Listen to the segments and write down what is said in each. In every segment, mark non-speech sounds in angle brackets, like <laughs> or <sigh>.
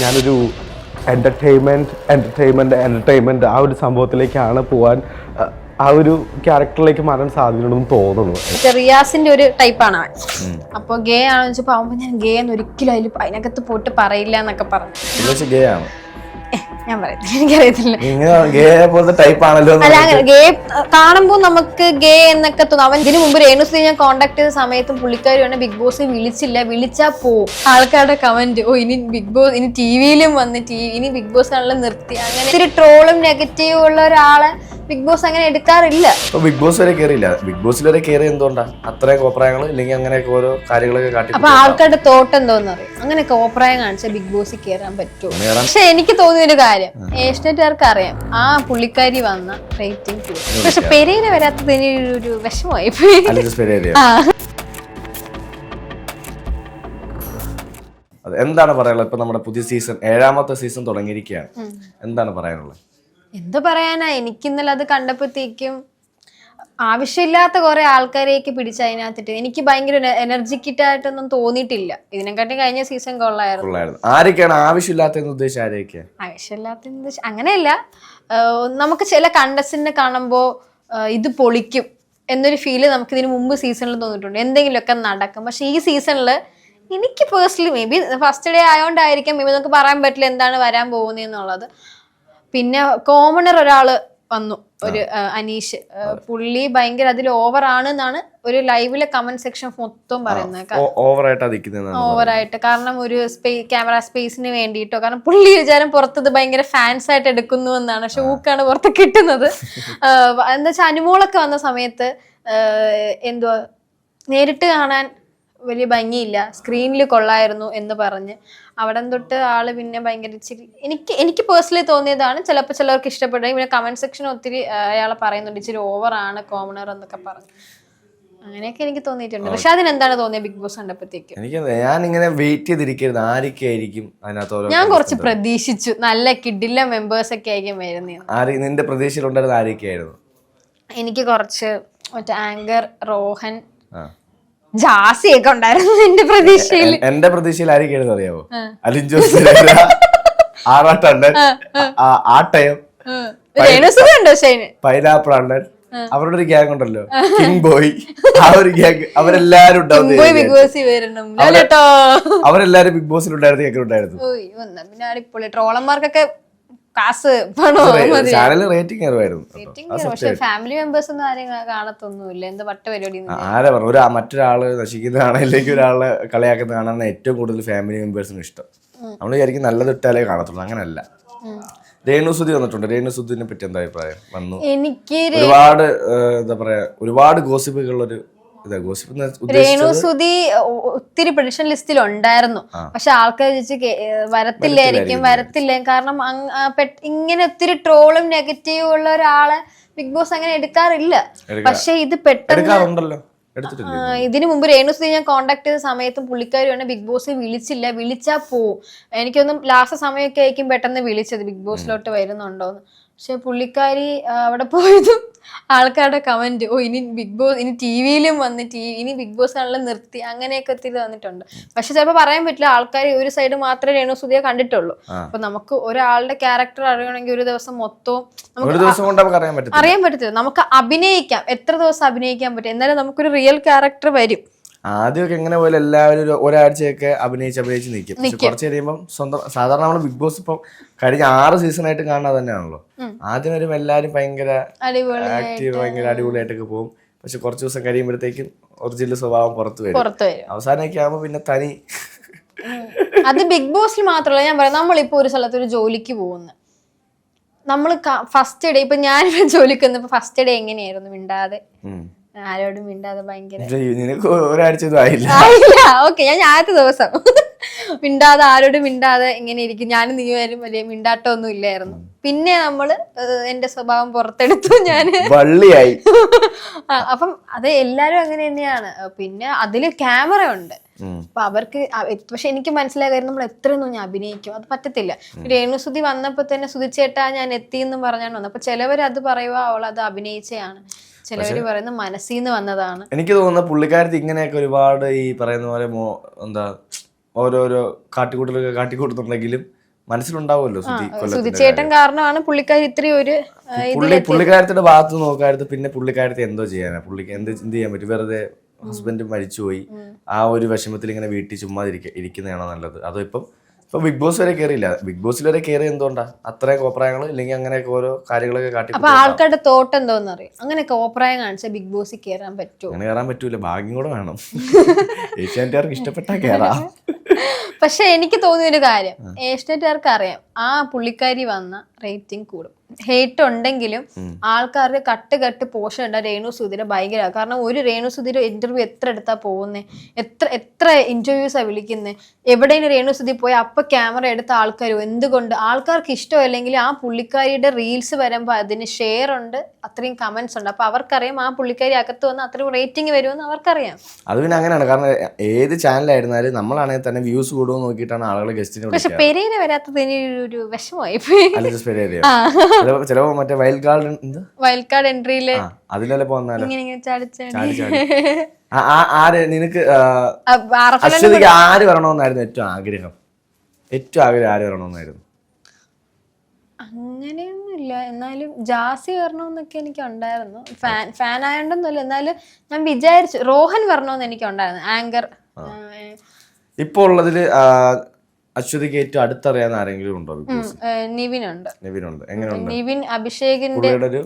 ഞാനൊരു entertainment entertainment entertainment ആ ഒരു സംഭവത്തിലേക്കാണ് പോകാൻ അഹ്, ആ ഒരു ക്യാരക്ടറിലേക്ക് മാറാൻ സാധ്യതയുണ്ടെന്ന് തോന്നുന്നു. റിയാസിന്റെ ഒരു ടൈപ്പാണ് അവൻ. അപ്പൊ ഗേ ആണെന്ന് വെച്ചപ്പോ ആവുമ്പോ ഞാൻ ഗേ എന്ന് ഒരിക്കലും അതിൽ അതിനകത്ത് പോയിട്ട് പറയില്ല എന്നൊക്കെ പറഞ്ഞു. ഗേ ആണ്. ഞാൻ പറയത്തില്ല എനിക്കറിയത്തില്ല. ഗേ പോലത്തെ ടൈപ്പ് ആണല്ലോ അല്ല അങ്ങനെ ഗേ കാണുമ്പോൾ നമുക്ക് ഗേ എന്നൊക്കെ തോന്നും. അവൻ ഇതിനു മുമ്പ് രേണുസുതി ഞാൻ കോണ്ടാക്ട് ചെയ്ത സമയത്തും പുള്ളിക്കാരി വേണേ ബിഗ് ബോസ് വിളിച്ചില്ല വിളിച്ചാ പോ. ആൾക്കാരുടെ കമന്റ് ഓ ഇനി ബിഗ് ബോസ് ഇനി ടി വിയിലും വന്ന് ടി ഇനി ബിഗ് ബോസ് ആണല്ലോ നിർത്തി. അങ്ങനെ ഇത്തിരി ട്രോളും നെഗറ്റീവും ഉള്ള ഒരാളെ ബിഗ് ബോസ് അങ്ങനെ എടുക്കാറില്ല. ഇപ്പൊ ബിഗ് ബോസ് വരെ കയറിയില്ല ബിഗ് ബോസിൽ വരെ കയറി എന്തുകൊണ്ടാണ് അത്രയും കോപ്രായങ്ങൾ ഇല്ലെങ്കിൽ അങ്ങനെയൊക്കെ ഓരോ കാര്യങ്ങളൊക്കെ കാട്ടി അപ്പൊ ആൾക്കാരുടെ തോട്ട് എന്തോന്ന് അറിയാം? അങ്ങനെ കോപ്രായം കാണിച്ച ബിഗ് ബോസിൽ കയറാൻ പറ്റുമോ കയറാൻ പക്ഷെ എനിക്ക് തോന്നിയ ഒരു കാര്യം. ഏഷ്യനെറ്റുകാർക്ക് അറിയാം. ആ പുള്ളിക്കാരി വന്ന റേറ്റിംഗ് കൂടും. പക്ഷെ പെരേനെ വരാത്തതിന് ഒരു- ഒരു വിഷമമായി പോയി. അലിജസ് പെരേരയോ? ആ. അത് എന്താണ് പറയാനുള്ളത്? ഇപ്പൊ നമ്മുടെ പുതിയ സീസൺ ഏഴാമത്തെ സീസൺ തുടങ്ങിയിരിക്കുകയാണ്. എന്താണ് പറയാനുള്ളത്? എന്ത് പറയാനാ? എനിക്കിന്നലെ അത് കണ്ടപ്പോഴത്തേക്കും ആവശ്യമില്ലാത്ത കുറെ ആൾക്കാരെയൊക്കെ പിടിച്ച് അതിനകത്തിട്ട് എനിക്ക് ഭയങ്കര എനർജിക്കിറ്റ് ആയിട്ടൊന്നും തോന്നിയിട്ടില്ല. ഇതിനെക്കാട്ടി കഴിഞ്ഞ സീസൺ കൊള്ളായിരുന്നു. ആരൊക്കെയാണ് ഉദ്ദേശിച്ച ആരെയൊക്കെയാ ആവശ്യമില്ലാത്ത അങ്ങനെയല്ല. നമുക്ക് ചില കണ്ടസ്റ്റിനെ കാണുമ്പോൾ ഇത് പൊളിക്കും എന്നൊരു ഫീൽ നമുക്ക് ഇതിന് മുമ്പ് സീസണിൽ തോന്നിയിട്ടുണ്ട്. എന്തെങ്കിലുമൊക്കെ നടക്കും. പക്ഷെ ഈ സീസണിൽ എനിക്ക് personally maybe first day ആയതുകൊണ്ടായിരിക്കും മേ ബി നമുക്ക് പറയാൻ പറ്റില്ല എന്താണ് വരാൻ പോകുന്നതെന്നുള്ളത് പിന്നെ കോമണർ ഒരാൾ വന്നു ഒരു അനീഷ്. പുള്ളി ഭയങ്കര അതിൽ ഓവർ ആണ് എന്നാണ് ഒരു ലൈവിലെ കമന്റ് സെക്ഷൻ മൊത്തം പറയുന്നത് ഓവറായിട്ടാ കാരണം ഒരു ക്യാമറ സ്പേസിന് വേണ്ടിയിട്ടോ കാരണം പുള്ളി വിചാരം പുറത്തത് ഭയങ്കര ഫാൻസ് ആയിട്ട് എടുക്കുന്നു എന്നാണ്. പക്ഷെ ഊക്കാണ് പുറത്ത് കിട്ടുന്നത്. <laughs> എന്താ വെച്ചാൽ അനുമോളൊക്കെ വന്ന സമയത്ത് എന്തുവാ നേരിട്ട് കാണാൻ വലിയ ഭംഗിയില്ല. സ്ക്രീനിൽ കൊള്ളായിരുന്നു എന്ന് പറഞ്ഞ്. അവിടെ തൊട്ട് ആൾ പിന്നെ ഭയങ്കര ഇച്ചിരി എനിക്ക് എനിക്ക് പേഴ്സണലി തോന്നിയതാണ് ചിലപ്പോൾ ചിലവർക്ക് ഇഷ്ടപ്പെടുക പിന്നെ കമന്റ് സെക്ഷൻ ഒത്തിരി അയാൾ അയാളെ പറയുന്നുണ്ട് ഇച്ചിരി ഓവറാണ് കോമണർ എന്നൊക്കെ പറഞ്ഞു. അങ്ങനെയൊക്കെ എനിക്ക് തോന്നിയിട്ടുണ്ട്. പക്ഷെ അതിനെന്താണ് തോന്നിയത് ബിഗ് ബോസ് കണ്ടപ്പോഴത്തേക്ക്? എനിക്ക് ഞാൻ ഇങ്ങനെ വെയിറ്റ് ചെയ്തിരിക്കരുത്. ആരൊക്കെയായിരിക്കും അതിനകത്ത് ഞാൻ കുറച്ച് പ്രതീക്ഷിച്ചു. നല്ല കിഡില്ല മെമ്പേഴ്സ് ഒക്കെ ആയിരിക്കും വരുന്നത് ആര് നിന്റെ പ്രതീക്ഷയിലുണ്ടായിരുന്ന ആരൊക്കെയായിരുന്നു? എനിക്ക് കുറച്ച് മറ്റേ ആങ്കർ റോഹൻ ജാസിയൊക്കെ ഉണ്ടായിരുന്നു എന്റെ പ്രതീക്ഷയിൽ എന്റെ പ്രതീക്ഷയിൽ ആരൊക്കെയായിരുന്നു അറിയാവോ? അലിൻ ജോസ് ആറാട്ടണ്ണൻ ആട്ടയം പൈനാപ്പിൾ അണ്ണൻ അവരുടെ ഒരു ഗ്യാങ് ഉണ്ടല്ലോ. King boy. ആ ഒരു ഗ്യാങ് അവരെല്ലാരും ഉണ്ടാവും അവരെല്ലാരും ബിഗ് ബോസിൽ ഉണ്ടായിരുന്നു അടിപൊളി ട്രോളന്മാർക്കൊക്കെ കാസ് പണോ മതി ചാനലിൽ റേറ്റിംഗ് Rating ഫാമിലി മെമ്പേഴ്സ് ഒന്നും ആരെയും കാണത്തൊന്നുമില്ല. എന്ത് വട്ട പരിപാടി. ആരാ പറഞ്ഞു ഒരു മറ്റൊരാൾ നശിക്കുന്നതാണ് അല്ലെങ്കിൽ ഒരാളെ കളിയാക്കുന്നതാണ് ഏറ്റവും കൂടുതൽ ഫാമിലി മെമ്പേഴ്സിന് ഇഷ്ടം. നമ്മൾ വിചാരിക്കും നല്ലത് ഇട്ടാലേ കാണത്തുള്ളൂ. അങ്ങനല്ല രേണുസുതി വന്നിട്ടുണ്ട്. രേണുസുദിനെ പറ്റി എന്താ അഭിപ്രായം? വന്നു. എനിക്ക് ഒരുപാട് എന്താ പറയാ ഒരുപാട് ഗോസിപ്പുകളുള്ളൊരു ഇതാ ഗോസിപ്പ് സുധി ഒത്തിരി പ്രഡിക്ഷൻ ലിസ്റ്റിൽ ഉണ്ടായിരുന്നു. പക്ഷെ ആൾക്കാർ വിചാരിച്ച് വരത്തില്ലായിരിക്കും വരത്തില്ല. കാരണം ഇങ്ങനെ ഒത്തിരി ട്രോളും നെഗറ്റീവും ഉള്ള ഒരാളെ ബിഗ് ബോസ് അങ്ങനെ എടുക്കാറില്ല. പക്ഷെ ഇത് പെട്ടെന്ന് ഇതിനു മുമ്പ് രേണുസുതി ഞാൻ കോണ്ടാക്ട് ചെയ്ത സമയത്തും പുള്ളിക്കാരി വേണേ ബിഗ് ബോസ് വിളിച്ചില്ല. വിളിച്ചാ പോവും എനിക്കൊന്നും ലാസ്റ്റ് സമയമൊക്കെ ആയിരിക്കും പെട്ടെന്ന് വിളിച്ചത് ബിഗ് ബോസിലോട്ട് വരുന്നുണ്ടോന്ന്. പക്ഷെ പുള്ളിക്കാരി അവിടെ പോയതും ആൾക്കാരുടെ കമന്റ് ഓ ഇനി ബിഗ് ബോസ് ഇനി ടി വിയിലും വന്ന് ടി ഇനി ബിഗ് ബോസ് ആണല്ലോ നിർത്തി അങ്ങനെയൊക്കെ ഒത്തിരി വന്നിട്ടുണ്ട്. പക്ഷെ ചിലപ്പോൾ പറയാൻ പറ്റില്ല ആൾക്കാർ ഒരു സൈഡ് മാത്രമേ രേണു സുധിയെ കണ്ടിട്ടുള്ളൂ. അപ്പൊ നമുക്ക് ഒരാളുടെ ക്യാരക്ടർ അറിയണമെങ്കിൽ ഒരു ദിവസം മൊത്തവും നമുക്ക് അറിയാൻ പറ്റത്തില്ല. നമുക്ക് അഭിനയിക്കാം. എത്ര ദിവസം അഭിനയിക്കാൻ പറ്റും? എന്നാലും നമുക്കൊരു റിയൽ ക്യാരക്ടർ വരും. ആദ്യമൊക്കെ എങ്ങനെ പോലെ എല്ലാവരും ഒരു ഒരാഴ്ചയൊക്കെ അഭിനയിച്ച് അഭിനയിച്ച് നിൽക്കും പക്ഷെ കുറച്ച് കഴിയുമ്പോൾ സ്വന്തം സാധാരണ നമ്മൾ ബിഗ് ബോസ് ഇപ്പം കഴിഞ്ഞ ആറ് സീസണായിട്ട് കാണുന്നത് തന്നെയാണല്ലോ ആദ്യം വരുമ്പോൾ എല്ലാവരും ഭയങ്കര അടിപൊളി ആക്റ്റീവ് ഭയങ്കര അടിപൊളിയായിട്ടൊക്കെ പോകും. പക്ഷെ കുറച്ച് ദിവസം കഴിയുമ്പോഴത്തേക്കും ഒറിജിനൽ സ്വഭാവം പുറത്ത് വരും. പുറത്തു വരും. അവസാനമൊക്കെ ആകുമ്പോൾ പിന്നെ തനി അത് ബിഗ് ബോസിൽ മാത്രമല്ല ഞാൻ പറയാം നമ്മളിപ്പോ ഒരു സ്ഥലത്ത് ഒരു ജോലിക്ക് പോകുന്നു. നമ്മൾ ഫസ്റ്റ് ഡേ ഇപ്പൊ ഞാൻ ജോലിക്ക് വന്നപ്പോ ഫസ്റ്റ് ഡേ എങ്ങനെയായിരുന്നു മിണ്ടാതെ? ഉം. ആരോടും മിണ്ടാതെ ഭയങ്കര നിനക്ക് ഒരാഴ്ച ആയില്ല. ഓക്കെ ഞാൻ ഞായറാഴ്ച ദിവസം. മിണ്ടാതെ ആരോടും മിണ്ടാതെ ഇങ്ങനെ ഇരിക്കും. ഞാനും നീയും വലിയ മിണ്ടാട്ടമൊന്നും ഇല്ലായിരുന്നു. പിന്നെ നമ്മൾ എന്റെ സ്വഭാവം പുറത്തെടുത്തു. ഞാൻ വള്ളിയായി. അപ്പം അത് എല്ലാരും അങ്ങനെ തന്നെയാണ്. പിന്നെ അതിൽ ക്യാമറ ഉണ്ട്. അപ്പൊ അവർക്ക് പക്ഷെ എനിക്ക് മനസ്സിലായ കാര്യം നമ്മൾ എത്രയൊന്നും ഞാൻ അഭിനയിക്കും. അത് പറ്റത്തില്ല. രേണുസുതി വന്നപ്പോ തന്നെ സുതിച്ചേട്ടാ ഞാൻ എത്തി എന്ന് പറഞ്ഞാണ് വന്നത്. അപ്പൊ ചിലവർ അത് പറയുക അവൾ അത് അഭിനയിച്ചതാണ് ചിലവര് പറയുന്നത് മനസ്സിൽ നിന്ന് വന്നതാണ്. എനിക്ക് തോന്നുന്ന പുള്ളിക്കാരത്ത് ഇങ്ങനെയൊക്കെ ഒരുപാട് ഈ പറയുന്ന പോലെ എന്താ ഓരോരോ കാട്ടിക്കൂട്ടലൊക്കെ കാട്ടിക്കൂട്ടുന്നുണ്ടെങ്കിലും മനസ്സിലുണ്ടാവുമല്ലോ സുധിച്ചേട്ടൻ കാരണമാണ് പുള്ളിക്കാരി ഇത്രയും ഒരു പുള്ളിക്കാരത്തിന്റെ ഭാഗത്ത് നോക്കായിരുന്നു പിന്നെ പുള്ളിക്കാരത്തെ എന്തോ ചെയ്യാനാ? പുള്ളിക്ക് എന്ത് എന്ത് ചെയ്യാൻ പറ്റും? വെറുതെ ഹസ്ബൻഡ് മരിച്ചുപോയി. ആ ഒരു വിഷമത്തിൽ ഇങ്ങനെ വീട്ടിൽ ചുമ്മാ ഇരിക്ക- ഇരിക്കുന്നതാണോ നല്ലത്? അതോ ഇപ്പം ഇപ്പൊ ബിഗ് ബോസ് വരെ കയറിയില്ല ബിഗ് ബോസിൽ വരെ കയറി എന്തുകൊണ്ടാ? അത്രയും കോപ്രായങ്ങൾ ഇല്ലെങ്കിൽ അങ്ങനെയൊക്കെ ഓരോ കാര്യങ്ങളൊക്കെ കാട്ടി അപ്പൊ ആൾക്കാരുടെ തോട്ട് എന്തോന്ന് അറിയാം? അങ്ങനെയൊക്കെ കോപ്രായം കാണിച്ച ബിഗ് ബോസിൽ കയറാൻ പറ്റുമോ അങ്ങനെ കയറാൻ പറ്റൂല. ഭാഗ്യം കൂടെ വേണം. <laughs> ഏഷ്യാനെറ്റുകാർക്ക് ഇഷ്ടപ്പെട്ടാ കയറാം പക്ഷെ എനിക്ക് തോന്നിയ ഒരു കാര്യം ഏഷ്യാനെറ്റുകാർക്ക് അറിയാം ആ പുള്ളിക്കാരി വന്ന റേറ്റിംഗ് കൂടും. ഹേറ്റ് ഉണ്ടെങ്കിലും ആൾക്കാർക്ക് കട്ട് കട്ട് പോഷൻ ഉണ്ട് രേണു സുധീരെ ഭയങ്കര. കാരണം ഒരു രേണു സുധീര ഇന്റർവ്യൂ എത്ര എടുത്താ പോകുന്നേ? എത്ര എത്ര ഇന്റർവ്യൂസാ വിളിക്കുന്നത് എവിടെയും രേണു സുധീർ പോയി? അപ്പൊ ക്യാമറ എടുത്ത ആൾക്കാരും എന്തുകൊണ്ട്? ആൾക്കാർക്ക് ഇഷ്ടമല്ലെങ്കിൽ ആ പുള്ളിക്കാരിയുടെ റീൽസ് വരുമ്പോൾ അതിന് ഷെയർ ഉണ്ട് അത്രയും കമന്റ്സ് ഉണ്ട്. അപ്പൊ അവർക്കറിയാം ആ പുള്ളിക്കാരി അകത്ത് വന്ന് അത്രയും റേറ്റിംഗ് വരുമെന്ന് അവർക്കറിയാം. അത് പിന്നെ അങ്ങനെയാണ്. കാരണം ഏത് ചാനലായിരുന്നാലും നമ്മളാണെങ്കിൽ തന്നെ വ്യൂസ് കൂടുമെന്ന് നോക്കിയിട്ടാണ് ആളുകൾ ഗസ്റ്റിനെ പക്ഷെ പെരേനെ പെരേര വരാത്തതിന് ഒരു വിഷമമായി ചിലപ്പോ മറ്റേ വൈൽഡ് കാർഡ് വൈൽഡ് കാർഡ് എൻട്രിയിൽ അതിലല്ലേ പോന്നാലോ <laughs> ആര് നിനക്ക് അശ്വതിക്ക് ആര് വരണമെന്നായിരുന്നു ഏറ്റവും ആഗ്രഹം? ഏറ്റവും ആഗ്രഹം ആര് വരണമെന്നായിരുന്നു? അങ്ങനെയൊന്നുമില്ല. എന്നാലും ജാസി വരണമെന്നൊക്കെ എനിക്ക് ഉണ്ടായിരുന്നു ഫാൻ ഫാൻ ആയതുകൊണ്ടൊന്നുമില്ല എന്നാലും ഞാൻ വിചാരിച്ചു റോഹൻ വരണമെന്ന് എനിക്ക് ഉണ്ടായിരുന്നു ആങ്കർ ഇപ്പൊ ഉള്ളതിൽ ആ, അശ്വതിക്ക് ഏറ്റവും അടുത്തറിയാൻ ആരെങ്കിലും ഉണ്ടോ നിവിൻ ഉണ്ട് നിവിൻ ഉണ്ട് നിവിനുണ്ട്. എങ്ങനെയുണ്ട്? നിവിൻ അഭിഷേകിന്റെ ഒരു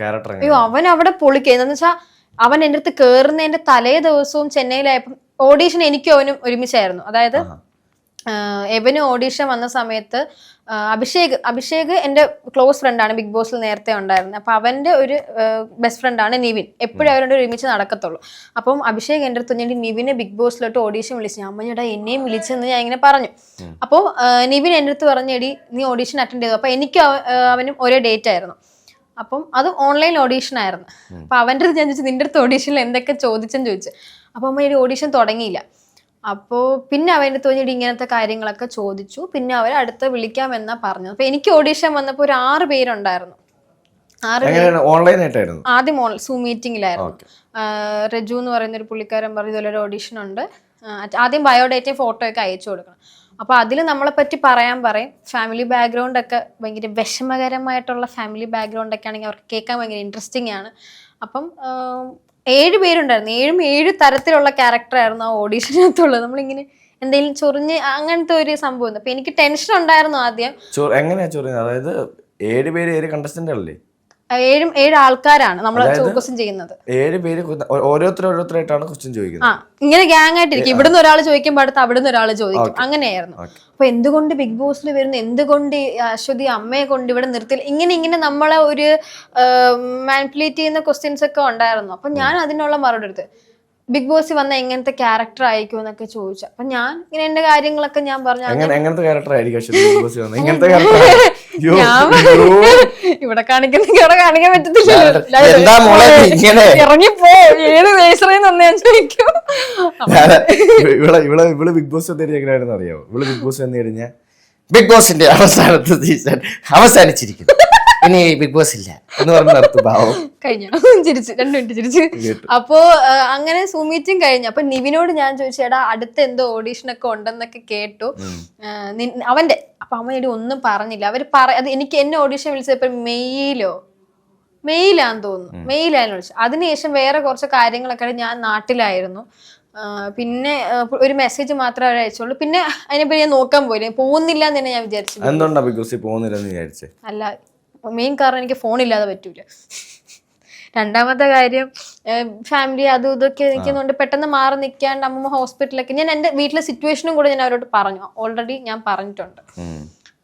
ക്യാരക്ടർ അയ്യോ അവൻ അവിടെ പൊളിക്കുക എന്താന്ന് വെച്ചാൽ അവൻ എന്റെ അടുത്ത് കയറുന്നതിന്റെ തലേ ദിവസവും ചെന്നൈയിലായപ്പം ഓഡീഷൻ എനിക്കും അവനും ഒരുമിച്ചായിരുന്നു. അതായത് എവനും ഓഡീഷൻ വന്ന സമയത്ത് അഭിഷേക് അഭിഷേക് എന്റെ ക്ലോസ് ഫ്രണ്ടാണ് ബിഗ് ബോസിൽ നേരത്തെ ഉണ്ടായിരുന്നത് അപ്പൊ അവന്റെ ഒരു ബെസ്റ്റ് ഫ്രണ്ടാണ് നിവിൻ. എപ്പോഴും അവരുടെ ഒരുമിച്ച് നടക്കത്തുള്ളൂ. അപ്പം അഭിഷേക് എന്റെ അടുത്ത് ഞാൻ നിവിനെ ബിഗ് ബോസിലോട്ട് ഓഡീഷൻ വിളിച്ചു ഞാൻ അമ്മയുടെ എന്നെയും വിളിച്ചെന്ന് ഞാൻ ഇങ്ങനെ പറഞ്ഞു. അപ്പോൾ നിവിൻ എന്റെ അടുത്ത് പറഞ്ഞെടി നീ ഓഡീഷൻ അറ്റൻഡ് ചെയ്തു. അപ്പൊ എനിക്ക് അവനും ഒരേ ഡേറ്റ് ആയിരുന്നു. അപ്പം അത് ഓൺലൈൻ ഓഡീഷൻ ആയിരുന്നു. അപ്പൊ അവന്റെ അടുത്ത് ഞാൻ ചോദിച്ചു നിന്റെ അടുത്ത് ഓഡീഷനിൽ എന്തൊക്കെ ചോദിച്ചെന്ന് ചോദിച്ചു. അപ്പൊ അമ്മ ഒരു ഓഡീഷൻ തുടങ്ങിയില്ല. അപ്പോൾ പിന്നെ അവന്റെ തോന്നിയിട്ട് ഇങ്ങനത്തെ കാര്യങ്ങളൊക്കെ ചോദിച്ചു. പിന്നെ അവർ അടുത്ത് വിളിക്കാമെന്നാ പറഞ്ഞു അപ്പൊ എനിക്ക് ഓഡീഷൻ വന്നപ്പോൾ ഒരു ആറ് പേരുണ്ടായിരുന്നു. ആറ് ആദ്യം സൂ മീറ്റിംഗിലായിരുന്നു റജു എന്ന് പറയുന്ന ഒരു പുള്ളിക്കാരൻ പറഞ്ഞു ഇതുപോലെ ഒരു ഓഡീഷൻ ഉണ്ട്. ആദ്യം ബയോഡേറ്റയും ഫോട്ടോ ഒക്കെ അയച്ചു കൊടുക്കണം. അപ്പോൾ അതിൽ നമ്മളെ പറ്റി പറയാൻ പറയും. ഫാമിലി ബാക്ക്ഗ്രൗണ്ട് ഒക്കെ ഭയങ്കര വിഷമകരമായിട്ടുള്ള ഫാമിലി ബാക്ക്ഗ്രൗണ്ട് ഒക്കെ ആണെങ്കിൽ അവർക്ക് കേൾക്കാൻ ഭയങ്കര ഇൻട്രസ്റ്റിംഗ് ആണ്. അപ്പം ഏഴ് പേരുണ്ടായിരുന്നു. ഏഴും ഏഴ് തരത്തിലുള്ള ക്യാരക്ടറായിരുന്നു ആ ഓഡീഷനകത്തുള്ളത് നമ്മളിങ്ങനെ എന്തെങ്കിലും ചൊറിഞ്ഞ് അങ്ങനത്തെ ഒരു സംഭവം അപ്പൊ എനിക്ക് ടെൻഷൻ ഉണ്ടായിരുന്നു ആദ്യം. എങ്ങനെയാ ചൊറിഞ്ഞത്? അതായത് ഏഴ് പേര് ഏഴ് കണ്ടസ്റ്റന്റ് അല്ലേ? ഏഴും ഏഴ് ആൾക്കാരാണ് നമ്മൾ ക്വസ്റ്റ്യൻ ചെയ്യുന്നത്. ഏഴ് പേര് ഓരോരുത്തർ ഓരോരുത്തരായിട്ടാണ് ക്വസ്റ്റ്യൻ ആ ഇങ്ങനെ ഗ്യാങ് ആയിട്ടിരിക്കും. ഇവിടുന്ന് ഒരാൾ ചോദിക്കുമ്പോൾ അടുത്ത് അവിടുന്ന് ഒരാൾ ചോദിക്കും. അങ്ങനെയായിരുന്നു. അപ്പൊ എന്തുകൊണ്ട് ബിഗ് ബോസിൽ വരുന്നു എന്തുകൊണ്ട് അശ്വതി അമ്മയെ കൊണ്ട് ഇവിടെ നിർത്തി ഇങ്ങനെ ഇങ്ങനെ നമ്മളെ ഒരു മാനിപ്പുലേറ്റ് ചെയ്യുന്ന ക്വസ്റ്റ്യൻസ് ഒക്കെ ഉണ്ടായിരുന്നു. അപ്പൊ ഞാൻ അതിനുള്ള മറുപടി എടുത്ത് ബിഗ് ബോസ് വന്ന എങ്ങനത്തെ ക്യാരക്ടർ ആയിരിക്കും എന്നൊക്കെ ചോദിച്ചു. അപ്പൊ ഞാൻ ഇങ്ങനെ എന്റെ കാര്യങ്ങളൊക്കെ ഞാൻ പറഞ്ഞു. എങ്ങനെ എങ്ങനത്തെ ക്യാരക്ടർ ആയിരിക്കും. <laughs> ഞാൻ ഇവിടെ കാണിക്കുന്ന ഇവിടെ കാണിക്കാൻ പറ്റത്തില്ല. ഇറങ്ങിപ്പോ. ഏത് വന്ന് ഞാൻ ചോദിക്കും. ഇവിടെ ഇവിടെ ഇവിടെ ഇവൾ ബിഗ് ബോസ് വന്നിട്ട് എങ്ങനെയാണെന്ന് അറിയാമോ ഇവൾ ബിഗ് ബോസ് എന്ന് കഴിഞ്ഞാൽ ബിഗ് ബോസിന്റെ അവസാനത്തെ സീസൺ അവസാനിച്ചിരിക്കുന്നു. ഇനി ബിഗ് ബോസ് ഇല്ല. എന്ന് പറഞ്ഞ നിർത്തുഭാവം കഴിഞ്ഞു. ചിരിച്ച് രണ്ടു മിനിറ്റ് ചിരിച്ച്. അപ്പോ അങ്ങനെ സൂമീറ്റും കഴിഞ്ഞു. അപ്പൊ നിവിനോട് ഞാൻ ചോദിച്ചു എടാ അടുത്ത എന്തോ ഓഡീഷൻ ഒക്കെ ഉണ്ടെന്നൊക്കെ കേട്ടു. അവന്റെ അപ്പൊ അമ്മ എടി ഒന്നും പറഞ്ഞില്ല. അവർ പറ അത് എനിക്ക് എന്നെ ഓഡീഷൻ വിളിച്ചപ്പോ മെയ്യിലോ മെയിലാന്ന് തോന്നുന്നു. മെയിലായിരുന്നു വിളിച്ചു അതിനുശേഷം വേറെ കുറച്ച് കാര്യങ്ങളൊക്കെ ഞാൻ നാട്ടിലായിരുന്നു. പിന്നെ ഒരു മെസ്സേജ് മാത്രമേ അവർ അയച്ചുള്ളൂ. പിന്നെ അതിനെപ്പറ്റി ഞാൻ നോക്കാൻ പോയില്ല. പോകുന്നില്ല എന്ന് തന്നെ ഞാൻ വിചാരിച്ചു. എന്തുകൊണ്ടാ ബിഗ് ബോസിൽ പോകുന്നില്ലെന്ന് വിചാരിച്ചേ? അല്ല മെയിൻ കാരണം എനിക്ക് ഫോണില്ലാതെ പറ്റൂല. രണ്ടാമത്തെ കാര്യം ഫാമിലി അതും ഇതൊക്കെ നിൽക്കുന്നതുകൊണ്ട് പെട്ടെന്ന് മാറി നിൽക്കാണ്ട് അമ്മ ഹോസ്പിറ്റലൊക്കെ ഞാൻ എന്റെ വീട്ടിലെ സിറ്റുവേഷനും കൂടെ ഞാൻ അവരോട് പറഞ്ഞു. ഓൾറെഡി ഞാൻ പറഞ്ഞിട്ടുണ്ട്.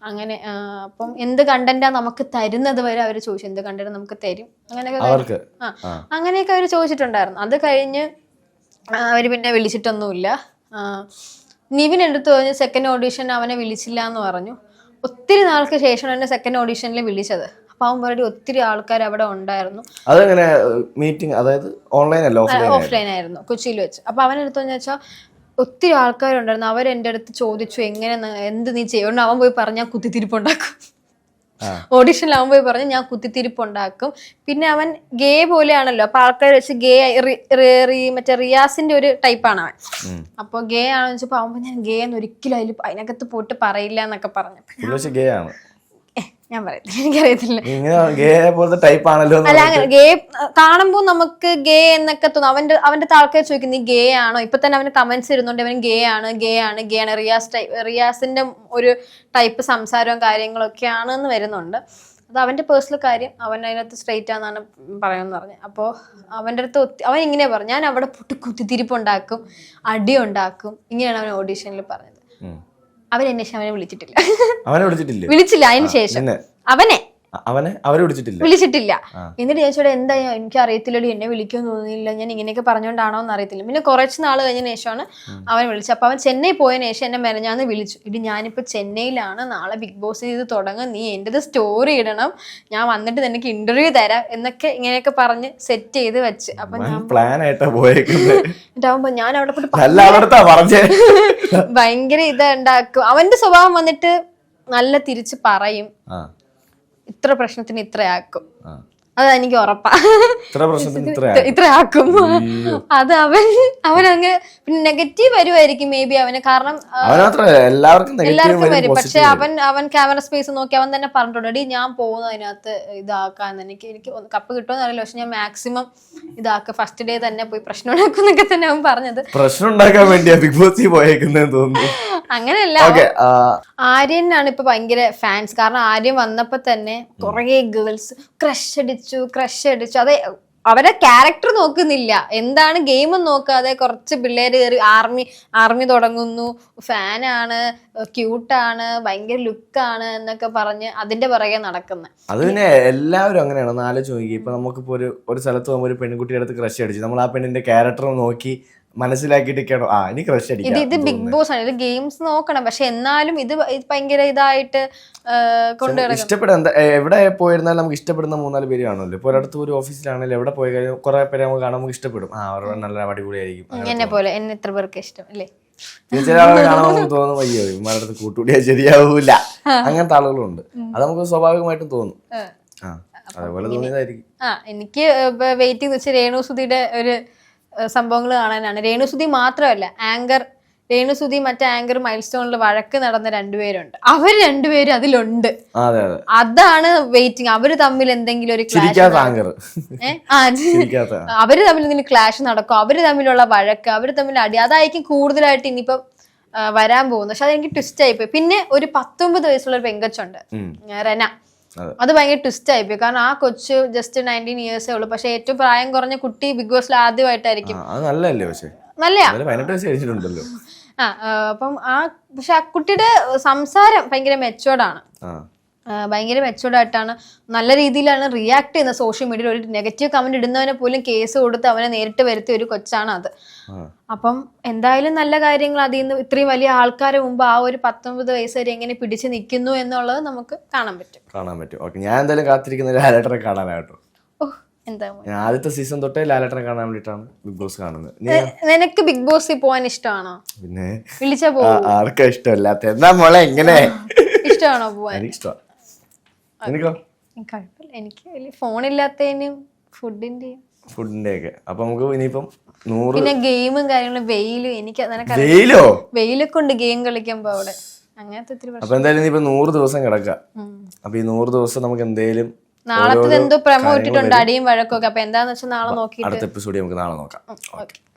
അങ്ങനെ അപ്പം എന്ത് കണ്ടന്റാ നമുക്ക് തരുന്നത് വരെ അവർ ചോദിച്ചു. എന്ത് കണ്ടന്റ് നമുക്ക് തരും? അങ്ങനെയൊക്കെ ആ. അങ്ങനെയൊക്കെ അവർ ചോദിച്ചിട്ടുണ്ടായിരുന്നു. അത് കഴിഞ്ഞ് അവർ പിന്നെ വിളിച്ചിട്ടൊന്നുമില്ല. നിവിൻ എടുത്തു പറഞ്ഞു സെക്കൻഡ് ഓഡീഷൻ അവനെ വിളിച്ചില്ല എന്ന് പറഞ്ഞു. ഒത്തിരി നാൾക്ക് ശേഷമാണ് എന്നെ സെക്കൻഡ് ഓഡീഷനിൽ വിളിച്ചത്. അപ്പം അവൻ ഒത്തിരി ആൾക്കാർ അവിടെ ഉണ്ടായിരുന്നു. അതെങ്ങനെ മീറ്റിംഗ് അതായത് ഓൺലൈൻ അല്ല ഓഫ്ലൈൻ ആയിരുന്നു? കൊച്ചിയിൽ വെച്ച്. അപ്പം അവൻ എടുത്തെന്ന് വെച്ചാൽ ഒത്തിരി ആൾക്കാരുണ്ടായിരുന്നു. അവരെ അടുത്ത് ചോദിച്ചു എങ്ങനെ എന്ത് നീ ചെയ്യണം അവൻ പോയി പറഞ്ഞാൽ കുത്തിത്തിരിപ്പുണ്ടാക്കും. ഓഡിഷനിലാവുമ്പോൾ പറഞ്ഞു ഞാൻ കുത്തിത്തിരിപ്പ് ഉണ്ടാക്കും. പിന്നെ അവൻ ഗേ പോലെയാണല്ലോ. അപ്പൊ ആൾക്കാർ വെച്ച് ഗേ മറ്റേ റിയാസിന്റെ ഒരു ടൈപ്പാണ് അവൻ. അപ്പൊ ഗേ ആണെന്ന് വെച്ചപ്പോ ആവുമ്പോ ഞാൻ ഗേ എന്ന് ഒരിക്കലും അതിൽ അതിനകത്ത് പോയിട്ട് പറയില്ല എന്നൊക്കെ പറഞ്ഞു. ഗേ ആണ്. ഞാൻ പറയത്തില്ല എനിക്കറിയത്തില്ല. പോലത്തെ ടൈപ്പ് ആണല്ലോ അല്ല അങ്ങനെ ഗേ കാണുമ്പോൾ നമുക്ക് ഗേ എന്നൊക്കെ തോന്നും. അവന്റെ അവന്റെ ആൾക്കാർ ചോദിക്കും നീ ഗേ ആണോ? ഇപ്പൊ തന്നെ അവന് കമന്റ്സ് ഇരുന്നുണ്ട് അവൻ ഗേ ആണ് ഗേ ആണ് ഗേ ആണ്. റിയാസ് ടൈപ്പ് റിയാസിന്റെ ഒരു ടൈപ്പ് സംസാരവും കാര്യങ്ങളൊക്കെ ആണെന്ന് വരുന്നുണ്ട്. അത് അവന്റെ പേഴ്സണൽ കാര്യം അവൻ അതിനകത്ത് സ്ട്രെയിറ്റ് ആണെന്നാണ് പറയുമെന്ന് പറഞ്ഞു അപ്പോ അവന്റെ അടുത്ത് ഒത്തി അവൻ ഇങ്ങനെ പറഞ്ഞു ഞാൻ അവിടെ പൊട്ടി കുത്തിത്തിരിപ്പുണ്ടാക്കും അടി ഉണ്ടാക്കും. ഇങ്ങനെയാണ് അവൻ ഓഡീഷനിൽ പറഞ്ഞത്. അവൻ എന്നെ ശേഷം അവനെ വിളിച്ചിട്ടില്ല. അവനെ വിളിച്ചിട്ടില്ലേ? വിളിച്ചില്ല അതിന് ശേഷം. അവനെ. അവനെ അവരെ വിളിച്ചിട്ടില്ല. വിളിച്ചിട്ടില്ല. എന്നിട്ട് ഞാൻ ചോദിച്ചാൽ എന്താ എനിക്ക് അറിയത്തില്ലടി എന്നെ വിളിക്കുമെന്ന് തോന്നുന്നില്ല ഞാൻ ഇങ്ങനെയൊക്കെ പറഞ്ഞുകൊണ്ടാണോ എന്ന് അറിയത്തില്ല. പിന്നെ കുറച്ച് നാൾ കഴിഞ്ഞ ശേഷമാണ് അവൻ വിളിച്ചത്. അപ്പൊ അവൻ ചെന്നൈ പോയ ശേഷം എന്നെ മെനഞ്ഞാന്ന് വിളിച്ചു. ഇത് ഞാനിപ്പോ ചെന്നൈയിലാണ്. നാളെ ബിഗ് ബോസ് ചെയ്ത് തുടങ്ങും. നീ എന്റേത് സ്റ്റോറി ഇടണം. ഞാൻ വന്നിട്ട് നിനക്ക് ഇന്റർവ്യൂ തരാം. എന്നൊക്കെ ഇങ്ങനെയൊക്കെ പറഞ്ഞ് സെറ്റ് ചെയ്ത് വെച്ച്. അപ്പൊ ഞാൻ പ്ലാൻ ആയിട്ടാ ഞാൻ അവിടെ പോയിട്ട് <laughs> ഭയങ്കര ഇത് ഉണ്ടാക്കും. അവന്റെ സ്വഭാവം വന്നിട്ട് നല്ല തിരിച്ച് പറയും. ഇത്ര പ്രശ്നത്തിന് ഇത്രയാക്കും. ആ അത് എനിക്ക് ഉറപ്പാ ഇത്ര ആക്കും അത് അവൻ അവൻ അങ്ങ് പിന്നെ നെഗറ്റീവ് വരുമായിരിക്കും മേ ബി അവന്. കാരണം എല്ലാവർക്കും വരും പക്ഷെ അവൻ അവൻ ക്യാമറ സ്പേസ് നോക്കി അവൻ തന്നെ പറഞ്ഞിട്ടുണ്ട് ഞാൻ പോകുന്നു അതിനകത്ത് ഇതാക്കാൻ. എനിക്ക് എനിക്ക് കപ്പ് കിട്ടുമെന്ന് അറിയില്ല. പക്ഷെ ഞാൻ മാക്സിമം ഇതാക്കുക ഫസ്റ്റ് ഡേ തന്നെ പോയി പ്രശ്നം ഉണ്ടാക്കും എന്നൊക്കെ തന്നെ അവൻ പറഞ്ഞത്. പ്രശ്നം ഉണ്ടാക്കാൻ വേണ്ടി ബിഗ് ബോസ് പോയേക്കുന്നതെന്ന് തോന്നുന്നു. അങ്ങനെയല്ല. ആര്യനാണ് ഇപ്പൊ ഭയങ്കര ഫാൻസ് കാരണം ആര്യൻ വന്നപ്പോ തന്നെ കുറേ ഗേൾസ് ക്രഷ് അടിച്ചു. ക്രഷ് അടിച്ചു. അതെ അവരെ ക്യാരക്ടർ നോക്കുന്നില്ല. എന്താണ് ഗെയിം നോക്കാതെ കുറച്ച് പിള്ളേര് കയറി ആർമി ആർമി തുടങ്ങുന്നു. ഫാനാണ് ക്യൂട്ടാണ് ഭയങ്കര ലുക്കാണ് എന്നൊക്കെ പറഞ്ഞ് അതിന്റെ പുറകെ നടക്കുന്നത് അത് പിന്നെ എല്ലാവരും അങ്ങനെയാണ്. ഒന്ന് ചോദിക്കുക ഇപ്പൊ നമുക്കിപ്പോ ഒരു ഒരു സ്ഥലത്ത് പോകുമ്പോൾ ഒരു പെൺകുട്ടിയുടെ അടുത്ത് ക്രഷ് അടിച്ചു. നമ്മൾ ആ പെണ്ണിന്റെ ക്യാരക്ടർ നോക്കി മനസ്സിലാക്കിയിട്ടൊക്കെയാണോ? ആ ഇനി ക്രഷ് ഇത് അടിക്കാം ഇത് ബിഗ് ബോസ് ആണ്. ഇത് ഗെയിംസ് നോക്കണം. പക്ഷെ എന്നാലും ഇത് ഇത് ഭയങ്കര ഇതായിട്ട് കൊണ്ടു ഇഷ്ടപ്പെടുന്ന എന്താ എ- എവിടെ പോയിരുന്നാലും നമുക്ക് ഇഷ്ടപ്പെടുന്ന മൂന്നാൽ പേര് കാണുമല്ലോ. ഇപ്പൊ ഒരിടത്ത് ഒരു ഓഫീസിലാണെങ്കിലും എവിടെ പോയി കഴിഞ്ഞാൽ കുറെ പേരെ നമുക്ക് കാണാൻ നമുക്ക് ഇഷ്ടപ്പെടും. ആ അവരുടെ നല്ല അടിപൊളിയായിരിക്കും. അങ്ങനെ എന്നെ പോലെ എന്നെ ഇത്ര പേർക്ക് ഇഷ്ടം അല്ലേ? പിന്നെ ചില ആളുകളെ കാണുമ്പോൾ നമുക്ക് <laughs> തോന്നും അയ്യോ ഇവന്മാരുടെ അടുത്ത് കൂട്ടുകൂടിയാൽ ശരിയാവൂല അങ്ങനത്തെ ആളുകളുണ്ട്. അത് നമുക്ക് സ്വാഭാവികമായിട്ടും തോന്നും. ആ. അതേപോലെ തോന്നിയതായിരിക്കും. ആ എനിക്ക് വെയിറ്റിംഗ് രേണു സുധിയുടെ ഒരു സംഭവങ്ങൾ കാണാനാണ്. രേണുസുതി മാത്രമല്ല ആങ്കർ രേണുസുതി മറ്റേ ആങ്കർ മൈൽ സ്റ്റോണിൽ വഴക്ക് നടന്ന രണ്ടുപേരുണ്ട്. അവർ രണ്ടുപേരും അതിലുണ്ട്. അതെ അതെ. അതാണ് വെയിറ്റിംഗ് അവർ തമ്മിൽ എന്തെങ്കിലും ഒരു ക്ലാഷ് അവർ തമ്മിൽ എന്തെങ്കിലും ക്ലാഷ് നടക്കും? അവർ തമ്മിലുള്ള വഴക്ക് അവർ തമ്മിൽ അടി അതായിരിക്കും കൂടുതലായിട്ട് ഇനിയിപ്പം വരാൻ പോകുന്നത്. പക്ഷെ അതെനിക്ക് ട്വിസ്റ്റ് ആയിപ്പോയി. പിന്നെ ഒരു പത്തൊമ്പത് വയസ്സുള്ള ഒരു പെങ്കച്ചുണ്ട്. റെന. അതെ. ഭയങ്കര ട്വിസ്റ്റ് ആയിപ്പോയി. കാരണം ആ കൊച്ച് ജസ്റ്റ് നയന്റീൻ ഇയേഴ്സേ ഉള്ളൂ. പക്ഷെ ഏറ്റവും പ്രായം കുറഞ്ഞ കുട്ടി ബിഗ് ബോസിൽ ആദ്യമായിട്ടായിരിക്കും. ആ, അത് നല്ലല്ലേ പക്ഷേ? ആ അപ്പം ആ പക്ഷെ ആ കുട്ടിയുടെ സംസാരം ഭയങ്കര മെച്ചോർഡാണ് ആ. ഭയങ്കര മെച്ചൂർഡായിട്ടാണ് നല്ല രീതിയിലാണ് റിയാക്ട് ചെയ്യുന്നത് സോഷ്യൽ മീഡിയയിൽ ഒരു നെഗറ്റീവ് കമന്റ് ഇടുന്നവനെ പോലും കേസ് കൊടുത്ത് അവനെ നേരിട്ട് വരുത്തിയ ഒരു കൊച്ചാണ് അത്. അപ്പം എന്തായാലും നല്ല കാര്യങ്ങൾ അതിൽ നിന്ന് ഇത്രയും വലിയ ആൾക്കാരെ മുമ്പ് ആ ഒരു പത്തൊമ്പത് വയസ്സ് വരെ എങ്ങനെ പിടിച്ചു നിൽക്കുന്നു എന്നുള്ളത് നമുക്ക് കാണാൻ പറ്റും. കാണാൻ പറ്റും. ഓക്കെ ഞാൻ എന്തായാലും കാത്തിരിക്കുന്ന ലാലേട്ടനെ കാണാനായിട്ടോ. ഞാൻ ആദ്യത്തെ സീസൺ തൊട്ടേ ലാലേട്ടനെ കാണാൻ വേണ്ടിട്ടാണ് ബിഗ് ബോസ് കാണുന്നത്. നിനക്ക് ബിഗ് ബോസിൽ പോകാൻ ഇഷ്ടമാണോ? പിന്നെ വിളിച്ചാ ആർക്കാ ഇഷ്ടമല്ലാത്ത എന്നാ മോളെ എങ്ങനെ? ഇഷ്ടമാണോ പോവാൻ? ഇഷ്ടമാണ് എനിക്കോ? കുഴപ്പമില്ല. എനിക്ക് വലിയ ഫോണില്ലാത്തതിനും ഫുഡിന്റെയും ഫുഡിന്റെ ഒക്കെ അപ്പൊ നമുക്ക് ഇനിയിപ്പം നൂറ് പിന്നെ ഗെയിമും കാര്യങ്ങളും വെയിലും എനിക്ക് വെയിലോ? വെയിലൊക്കെ ഉണ്ട് ഗെയിം കളിക്കുമ്പോ അവിടെ. അങ്ങനത്തെ ഒത്തിരി അപ്പൊ എന്തായാലും ഇനിയിപ്പോ നൂറ് ദിവസം കിടക്കുക. അപ്പൊ ഈ നൂറ് ദിവസം നമുക്ക് എന്തേലും നാളത്തെ എന്തോ പ്രമോ ഇട്ടിട്ടുണ്ട്. അടിയും വഴക്കും ഒക്കെ അപ്പൊ എന്താന്ന് വെച്ചാൽ നാളെ നോക്കി അടുത്ത എപ്പിസോഡ് നമുക്ക് നാളെ നോക്കാം. ഓക്കെ